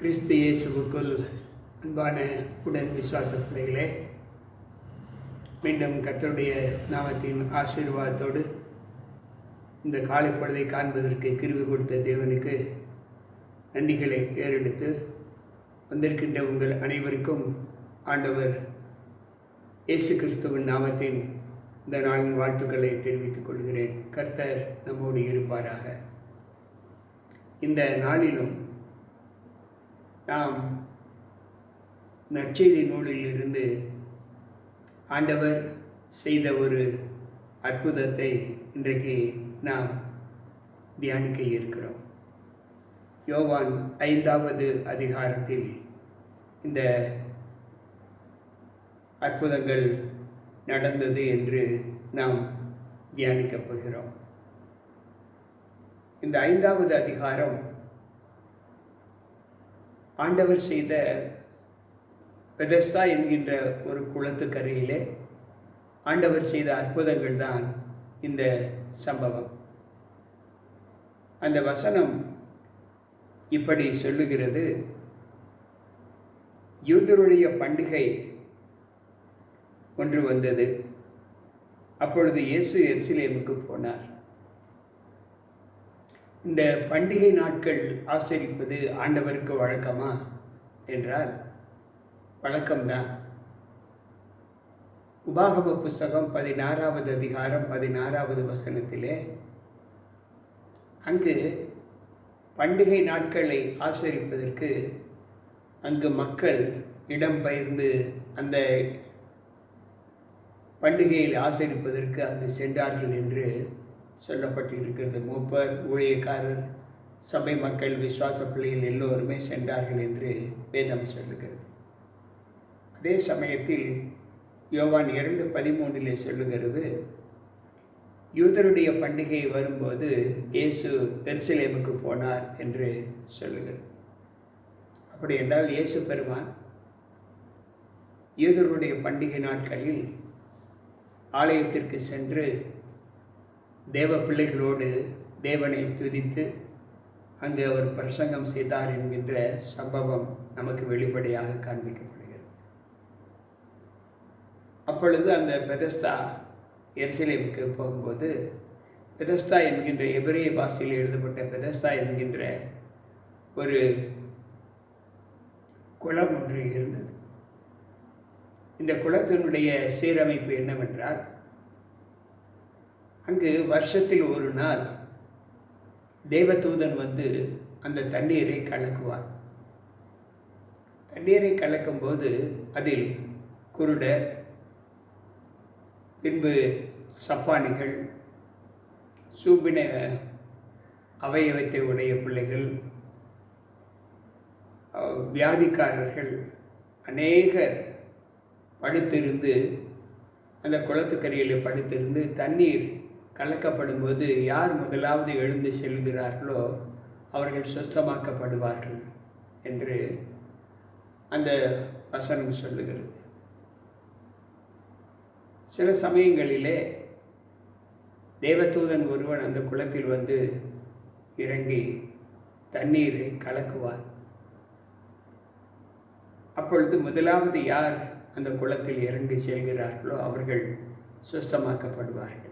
கிறிஸ்து இயேசுவுக்குள் அன்பான உடன் விசுவாச பிள்ளைகளே மீண்டும் கர்த்தருடைய நாமத்தின் ஆசீர்வாதத்தோடு இந்த காலை பொழுதை காண்பதற்கு கிருவி கொடுத்த தேவனுக்கு நன்றிகளை ஏறெடுத்து வந்திருக்கின்ற உங்கள் அனைவருக்கும் ஆண்டவர் இயேசு கிறிஸ்துவின் நாமத்தின் இந்த நாளின் வாழ்த்துக்களை தெரிவித்துக் கொள்கிறேன். கர்த்தர் நம்மோடு இருப்பாராக. இந்த நாளிலும் நாம் நற்செய்தி நூலில் இருந்து ஆண்டவர் செய்த ஒரு அற்புதத்தை இன்றைக்கு நாம் தியானிக்க இருக்கிறோம். யோவான் ஐந்தாவது அதிகாரத்தில் இந்த அற்புதங்கள் நடந்தது என்று நாம் தியானிக்கப் போகிறோம். இந்த ஐந்தாவது அதிகாரம் ஆண்டவர் செய்த பெதஸ்தா என்கின்ற ஒரு குளத்துக்கரையிலே ஆண்டவர் செய்த அற்புதங்கள் தான் இந்த சம்பவம். அந்த வசனம் இப்படி சொல்லுகிறது. யூதருடைய பண்டிகை ஒன்று வந்தது. அப்பொழுது இயேசு எர்சிலேமுக்கு போனார். இந்த பண்டிகை நாட்கள் ஆசரிப்பது ஆண்டவருக்கு வழக்கமா? என்றால் வழக்கம்தான். உபாகம புஸ்தகம் பதினாறாவது அதிகாரம் பதினாறாவது வசனத்திலே அங்கு பண்டிகை நாட்களை ஆசரிப்பதற்கு அங்கு மக்கள் இடம் பெயர்ந்து அந்த பண்டிகையில் ஆசரிப்பதற்கு அங்கு சென்றார்கள் என்று சொல்லப்பட்டிருக்கிறது. மூப்பர் ஊழியக்காரர் சபை மக்கள் விசுவாச பிள்ளைகள் எல்லோருமே சென்றார்கள் என்று வேதம் சொல்லுகிறது. அதே சமயத்தில் யோவான் இரண்டு பதிமூன்றிலே சொல்லுகிறது யூதருடைய பண்டிகை வரும்போது இயேசு எருசலேமுக்கு போனார் என்று சொல்லுகிறது. அப்படி என்றால் இயேசு பெருமான் யூதருடைய பண்டிகை நாட்களில் ஆலயத்திற்கு சென்று தேவ பிள்ளைகளோடு தேவனை துதித்து அங்கு அவர் பிரசங்கம் செய்தார் என்கின்ற சம்பவம் நமக்கு வெளிப்படையாக காண்பிக்கப்படுகிறது. அப்பொழுது அந்த பெதஸ்தா எருசலேமுக்கு போகும்போது பெதஸ்தா என்கின்ற எபிரேய பாஷையில் எழுதப்பட்ட பெதஸ்தா என்கின்ற ஒரு குளம் ஒன்று இருந்தது. இந்த குளத்தினுடைய சீரமைப்பு என்னவென்றால் அங்கு வருஷத்தில் ஒரு நாள் தேவதூதன் வந்து அந்த தண்ணீரை கலக்குவார். தண்ணீரை கலக்கும்போது அதில் குருடர் பின்பு சப்பானிகள் சூப்பின அவயவத்தை உடைய பிள்ளைகள் வியாதிக்காரர்கள் அநேகர் படுத்திருந்து அந்த குளத்துக்கரையில் படுத்திருந்து தண்ணீர் கலக்கப்படும் போது யார் முதலாவது எழுந்து செல்கிறார்களோ அவர்கள் சுத்தமாக்கப்படுவார்கள் என்று அந்த வசனம் சொல்லுகிறது. சில சமயங்களிலே தேவதூதன் ஒருவன் அந்த குளத்தில் வந்து இறங்கி தண்ணீரை கலக்குவார் அப்பொழுது முதலாவது யார் அந்த குளத்தில் இறங்கி செல்கிறார்களோ அவர்கள் சுத்தமாக்கப்படுவார்கள்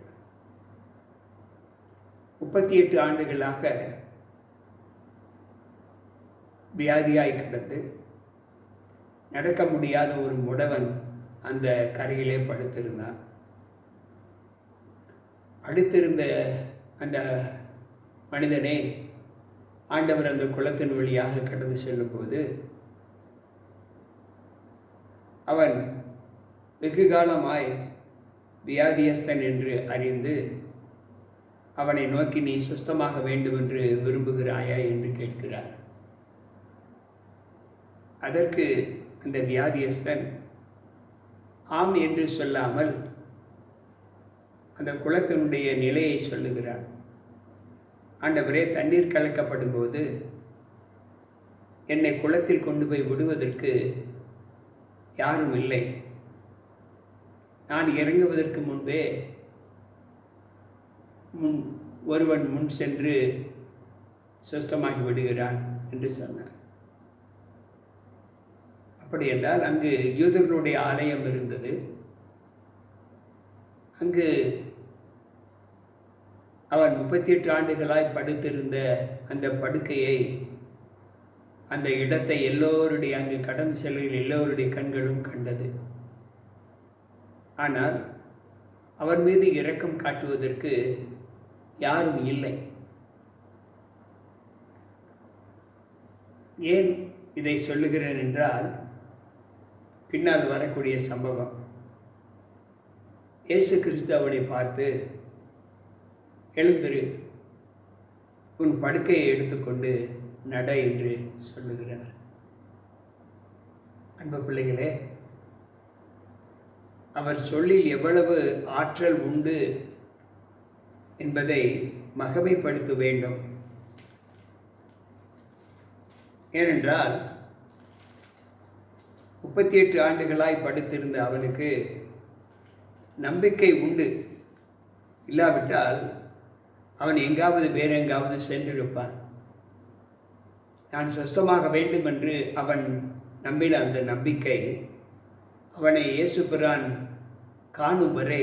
முப்பத்தி எட்டு ஆண்டுகளாக வியாதியாய் கிடந்து நடக்க முடியாத ஒரு முடவன் அந்த கரையிலே படுத்திருந்தான். படுத்திருந்த அந்த மனிதனே ஆண்டவர் அந்த குளத்தின் வழியாக கடந்து செல்லும்போது அவன் வெகு காலமாய் வியாதியஸ்தன் என்று அறிந்து அவனை நோக்கி நீ சுஸ்தமாக வேண்டும் என்று விரும்புகிறாயா? என்று கேட்கிறார். அதற்கு அந்த வியாதியஸ்தன் ஆம் என்று சொல்லாமல் அந்த குளத்தினுடைய நிலையை சொல்லுகிறான். ஆண்டவரே தண்ணீர் கலக்கப்படும் போது என்னை குளத்தில் கொண்டு போய் விடுவதற்கு யாரும் இல்லை. நான் இறங்குவதற்கு முன்பே முன் ஒருவன் முன் சென்று சுஸ்தமாகி விடுகிறான் என்று சொன்னார். அப்படி என்றால் அங்கு யூதர்களுடைய ஆலயம் இருந்தது. அங்கு அவர் முப்பத்தி எட்டு ஆண்டுகளாய் படுத்திருந்த அந்த படுக்கையை அந்த இடத்தை எல்லோருடைய அங்கு கடந்து செல்கிற எல்லோருடைய கண்களும் கண்டது. ஆனால் அவர் மீது இரக்கம் காட்டுவதற்கு யாரும் இல்லை. ஏன் இதை சொல்லுகிறேன் என்றால் பின்னால் வரக்கூடிய சம்பவம். இயேசு கிறிஸ்து அவனை பார்த்து எழுந்திரு உன் படுக்கையை எடுத்துக்கொண்டு நட என்று சொல்லுகிறார். அன்பு பிள்ளைகளே அவர் சொல்லில் எவ்வளவு ஆற்றல் உண்டு என்பதை மகமைப்படுத்த வேண்டும் ஏனென்றால் முப்பத்தி எட்டு ஆண்டுகளாய் படுத்திருந்த அவனுக்கு நம்பிக்கை உண்டு. இல்லாவிட்டால் அவன் எங்காவது வேற எங்காவது சென்றிருப்பான். நான் சுஸ்தமாக வேண்டும் என்று அவன் நம்பின அந்த நம்பிக்கை அவனை இயேசுபிரான் காணும் வரை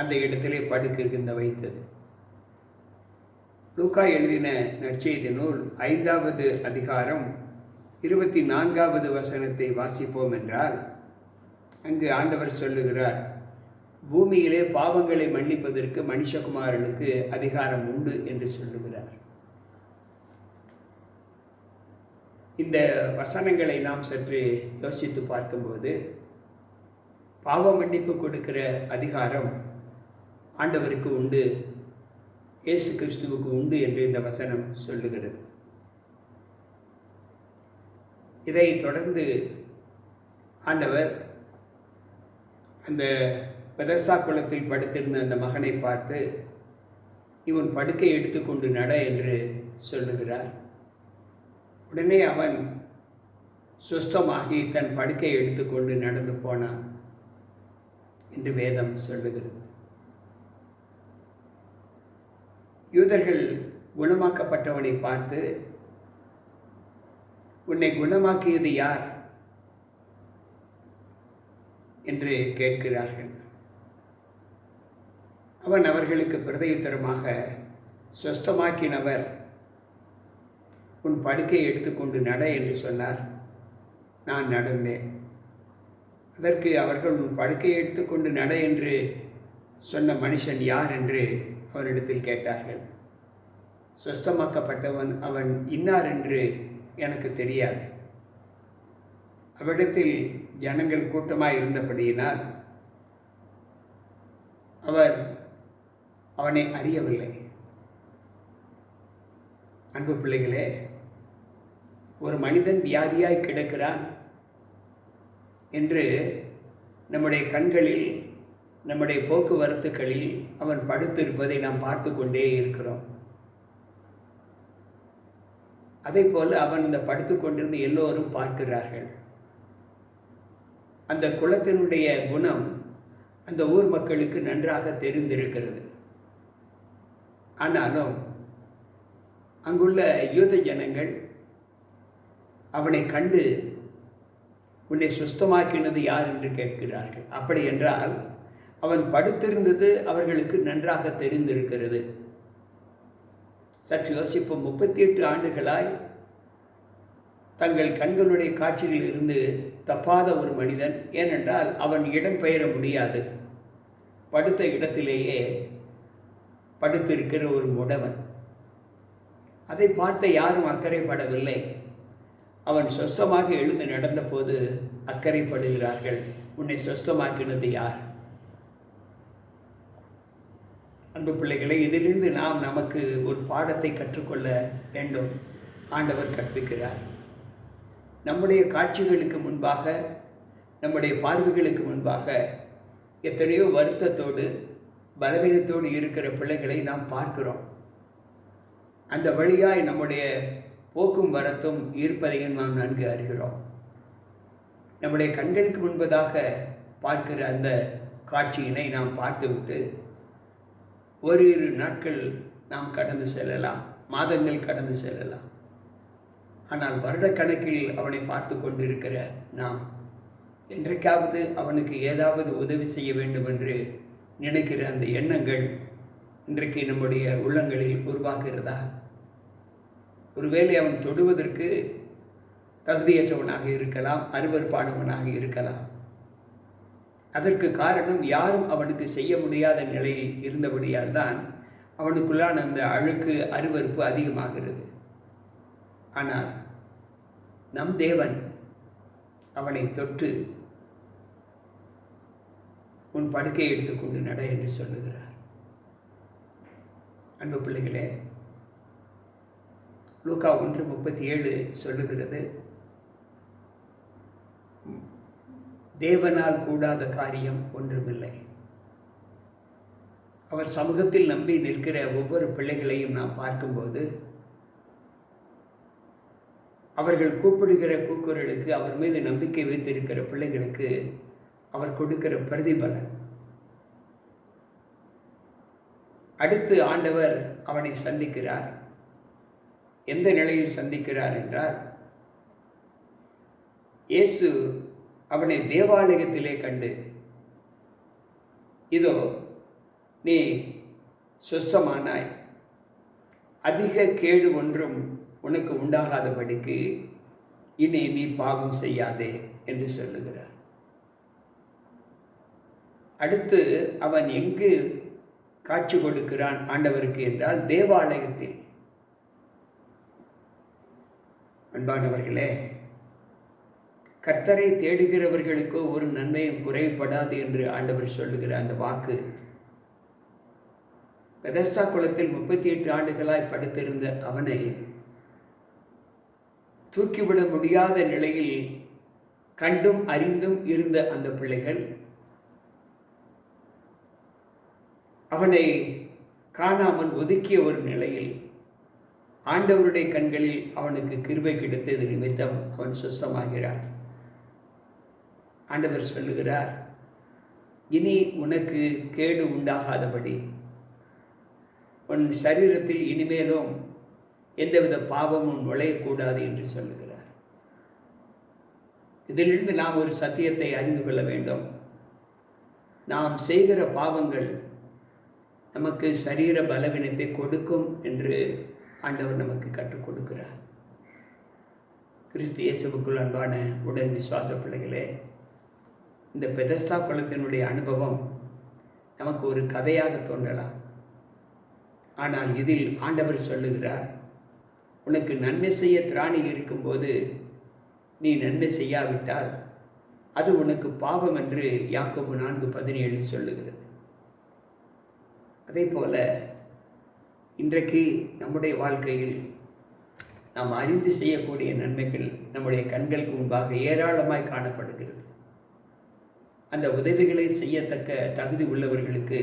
அந்த இடத்திலே படுக்கிருந்த வைத்தது. லூக்கா எழுதின நற்செய்தி நூல் ஐந்தாவது அதிகாரம் இருபத்தி நான்காவது வசனத்தை வாசிப்போம் என்றால் அங்கு ஆண்டவர் சொல்லுகிறார் பூமியிலே பாவங்களை மன்னிப்பதற்கு மனுஷகுமாரனுக்கு அதிகாரம் உண்டு என்று சொல்லுகிறார். இந்த வசனங்களை நாம் சற்று யோசித்து பார்க்கும்போது பாவ மன்னிப்பு கொடுக்கிற அதிகாரம் ஆண்டவருக்கு உண்டு இயேசு கிறிஸ்துவுக்கு உண்டு என்று இந்த வசனம் சொல்லுகிறது. இதை தொடர்ந்து ஆண்டவர் அந்த பெதசா குளத்தில் படுத்திருந்த அந்த மகனை பார்த்து இவன் படுக்கை எடுத்துக்கொண்டு நட என்று சொல்லுகிறார். உடனே அவன் சுஸ்தமாகி தன் படுக்கை எடுத்துக்கொண்டு நடந்து போனான் என்று வேதம் சொல்லுகிறது. யூதர்கள் குணமாக்கப்பட்டவனை பார்த்து உன்னை குணமாக்கியது யார்? என்று கேட்கிறார்கள். அவன் அவர்களுக்கு பிரதயுத்தரமாக சொஸ்தமாக்கினவர் உன் படுக்கையை எடுத்துக்கொண்டு நட என்று சொன்னார். நான் நடந்தேன். அதற்கு அவர்கள் உன் படுக்கையை எடுத்துக்கொண்டு நட என்று சொன்ன மனுஷன் யார் என்று அவரிடத்தில் கேட்டார்கள். சொஸ்தமாக்கப்பட்டவன் அவன் இன்னார் என்று எனக்கு தெரியாது. அவரிடத்தில் ஜனங்கள் கூட்டமாக இருந்தபடியினால் அவர் அவனை அறியவில்லை. அன்பு பிள்ளைகளே ஒரு மனிதன் வியாதியாய் கிடக்கிறான் என்று நம்முடைய கண்களில் நம்முடைய போக்குவரத்துகளில் அவன் படுத்திருப்பதை நாம் பார்த்து கொண்டே இருக்கிறோம். அதே போல அவன் இந்த படுத்து கொண்டிருந்து எல்லோரும் பார்க்கிறார்கள். அந்த குளத்தினுடைய குணம் அந்த ஊர் மக்களுக்கு நன்றாக தெரிந்திருக்கிறது. ஆனாலும் அங்குள்ள யூத ஜனங்கள் அவனை கண்டு உன்னை சுஸ்தமாக்கினது யார்? என்று கேட்கிறார்கள். அப்படி என்றால் அவன் படுத்திருந்தது அவர்களுக்கு நன்றாக தெரிந்திருக்கிறது. சற்று யோசிப்போம் முப்பத்தி எட்டு ஆண்டுகளாய் தங்கள் கண்களுடைய காட்சியில் இருந்து தப்பாத ஒரு மனிதன் ஏனென்றால் அவன் இடம் பெயர முடியாது. படுத்த இடத்திலேயே படுத்திருக்கிற ஒரு முடவன். அதை பார்த்த யாரும் அக்கறைப்படவில்லை. அவன் சொஸ்தமாக எழுந்து நடந்தபோது அக்கறைப்படுகிறார்கள். உன்னை சொஸ்தமாக்கினது யார்? அன்பு பிள்ளைகளை இதிலிருந்து நாம் நமக்கு ஒரு பாடத்தை கற்றுக்கொள்ள வேண்டும். ஆண்டவர் கற்பிக்கிறார். நம்முடைய காட்சிகளுக்கு முன்பாக நம்முடைய பார்வைகளுக்கு முன்பாக எத்தனையோ வருத்தத்தோடு பலவீனத்தோடு இருக்கிற பிள்ளைகளை நாம் பார்க்கிறோம். அந்த வழியாய் நம்முடைய போக்கும் வரத்தும் இருப்பதையும் நாம் நன்கு அறிகிறோம். நம்முடைய கண்களுக்கு முன்பதாக பார்க்கிற அந்த காட்சியினை நாம் பார்த்துவிட்டு ஓரிரு நாட்கள் நாம் கடந்து செல்லலாம். மாதங்கள் கடந்து செல்லலாம். ஆனால் வருடக்கணக்கில் அவனை பார்த்து கொண்டிருக்கிற நாம் என்றைக்காவது அவனுக்கு ஏதாவது உதவி செய்ய வேண்டும் என்று நினைக்கிற அந்த எண்ணங்கள் இன்றைக்கு நம்முடைய உள்ளங்களில் உருவாகிறதா? ஒருவேளை அவன் தொடுவதற்கு தகுதியற்றவனாக இருக்கலாம் அருவறுப்பானவனாக இருக்கலாம். அதற்கு காரணம் யாரும் அவனுக்கு செய்ய முடியாத நிலையில் இருந்தபடியால் தான் அவனுக்குள்ளான அந்த அழுக்கு அருவறுப்பு அதிகமாகிறது. ஆனால் நம் தேவன் அவனை தொட்டு உன் படுக்கையை எடுத்துக்கொண்டு நட என்று சொல்லுகிறார். அன்பு பிள்ளைகளே லூக்கா ஒன்று முப்பத்தி ஏழு சொல்லுகிறது தேவனால் கூடாத காரியம் ஒன்றுமில்லை. அவர் சமூகத்தில் நம்பி நிற்கிற ஒவ்வொரு பிள்ளைகளையும் நாம் பார்க்கும்போது அவர்கள் கூப்பிடுகிற கூக்குரலுக்கு அவர் மீது நம்பிக்கை வைத்திருக்கிற பிள்ளைகளுக்கு அவர் கொடுக்கிற பிரதிபலன். அடுத்து ஆண்டவர் அவனை சந்திக்கிறார். எந்த நிலையில் சந்திக்கிறார் என்றால் இயேசு அவனை தேவாலயத்திலே கண்டு இதோ நீ சுஸ்தமானாய். அதிக கேடு ஒன்றும் உனக்கு உண்டாகாதபடிக்கு இனி நீ பாவம் செய்யாதே என்று சொல்லுகிறார். அடுத்து அவன் எங்கு காட்சி கொடுக்கிறான் ஆண்டவருக்கு என்றால் தேவாலயத்தில். அன்பானவர்களே கர்த்தரை தேடுகிறவர்களுக்கோ ஒரு நன்மையும் குறைபடாது என்று ஆண்டவர் சொல்லுகிற அந்த வாக்கு. பெதஸ்டா குளத்தில் முப்பத்தி எட்டு ஆண்டுகளாய் படுத்திருந்த அவனை தூக்கிவிட முடியாத நிலையில் கண்டும் அறிந்தும் இருந்த அந்த பிள்ளைகள் அவனை காணாமல் ஒதுக்கிய ஒரு நிலையில் ஆண்டவருடைய கண்களில் அவனுக்கு கிருபை கிடைத்தது நிமித்தம் அவன் சுத்தமாகிறான் ஆண்டவர் சொல்லுகிறார் இனி உனக்கு கேடு உண்டாகாதபடி. உன் சரீரத்தில் இனிமேலும் எந்தவித பாவமும் நுழையக்கூடாது என்று சொல்லுகிறார். இதிலிருந்து நாம் ஒரு சத்தியத்தை அறிந்து கொள்ள வேண்டும். நாம் செய்கிற பாவங்கள் நமக்கு சரீர பலவீனத்தை கொடுக்கும் என்று ஆண்டவர் நமக்கு கற்றுக் கொடுக்கிறார். கிறிஸ்து இயேசுக்குள் அன்பான உடன் விசுவாச பிள்ளைகளே இந்த பெதஸ்டா குளத்தினுடைய அனுபவம் நமக்கு ஒரு கதையாக தோன்றலாம். ஆனால் இதில் ஆண்டவர் சொல்லுகிறார் உனக்கு நன்மை செய்ய திராணி இருக்கும்போது நீ நன்மை செய்யாவிட்டால் அது உனக்கு பாவம் என்று யாக்கோபு நான்கு பதினேழு சொல்லுகிறது. அதே போல இன்றைக்கு நம்முடைய வாழ்க்கையில் நாம் அறிந்து செய்யக்கூடிய நன்மைகள் நம்முடைய கண்களுக்கு முன்பாக ஏராளமாய் காணப்படுகிறது. அந்த உதவிகளை செய்யத்தக்க தகுதி உள்ளவர்களுக்கு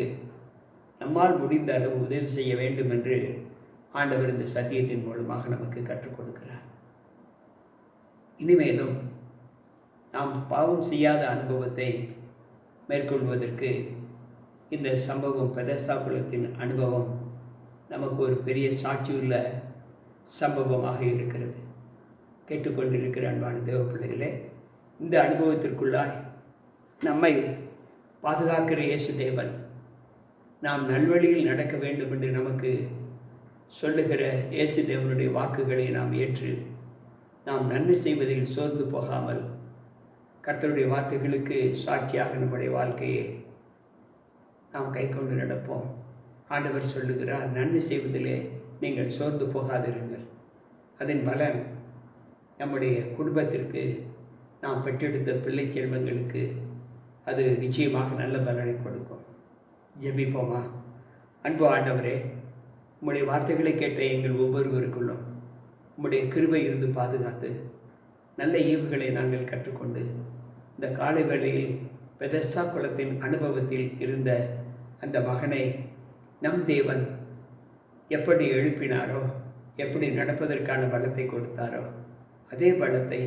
நம்மால் முடிந்த அளவு உதவி செய்ய வேண்டும் என்று ஆண்டவர் இந்த சத்தியத்தின் மூலமாக நமக்கு கற்றுக் கொடுக்கிறார். இனிமேலும் நாம் பாவம் செய்யாத அனுபவத்தை மேற்கொள்வதற்கு இந்த சம்பவம் பெதஸ்தா குலத்தின் அனுபவம் நமக்கு ஒரு பெரிய சாட்சியுள்ள சம்பவமாக இருக்கிறது. கேட்டுக்கொண்டிருக்கிற அன்பான தேவ பிள்ளைகளே இந்த அனுபவத்திற்குள்ளாய் நம்மை பாதுகாக்கிற இயேசு தேவன். நாம் நல்வழியில் நடக்க வேண்டும் என்று நமக்கு சொல்லுகிற இயேசு தேவனுடைய வாக்குகளை நாம் ஏற்று நாம் நன்மை செய்வதில் சோர்ந்து போகாமல் கர்த்தருடைய வார்த்தைகளுக்கு சாட்சியாக நம்முடைய வாழ்க்கையை நாம் கை கொண்டு நடப்போம். ஆண்டவர் சொல்லுகிறார் நன்மை செய்வதிலே நீங்கள் சோர்ந்து போகாதிருங்கள். அதன் பலன் நம்முடைய குடும்பத்திற்கு நாம் பெற்றெடுத்த பிள்ளை செல்வங்களுக்கு அது நிச்சயமாக நல்ல பலனை கொடுக்கும். ஜெபிப்போமா? அன்பு ஆண்டவரே உம்முடைய வார்த்தைகளை கேட்ட எங்கள் ஒவ்வொருவருக்குள்ளும் உம்முடைய கிருபை இருந்து பாதுகாத்து நல்ல ஈவுகளை நாங்கள் கற்றுக்கொண்டு இந்த காலை வேளையில் பெதஸ்தா குளத்தின் அனுபவத்தில் இருந்த அந்த மகனை நம் தேவன் எப்படி எழுப்பினாரோ எப்படி நடப்பதற்கான பலத்தை கொடுத்தாரோ அதே பலத்தை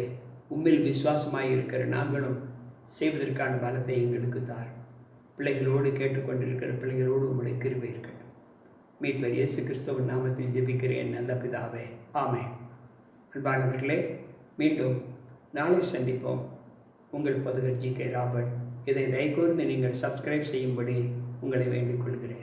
உம்மில் விசுவாசமாக இருக்கிற நாங்களும் செய்வதற்கான பலத்தை எங்களுக்கு தார். பிள்ளைகளோடு கேட்டுக்கொண்டிருக்கிற பிள்ளைகளோடு உங்களுடைய கிருபை இருக்கட்டும். மீட்பர் இயேசு கிறிஸ்தவன் நாமத்தில் ஜெபிக்கிறேன் நல்ல பிதாவே. ஆமே அன்பானவர்களே மீண்டும் நாளை சந்திப்போம். உங்கள் பதுகர் ஜி கே ராபர்ட். இதை தயக்கூர்ந்து நீங்கள் சப்ஸ்கிரைப் செய்யும்படி உங்களை வேண்டிக் கொள்கிறேன்.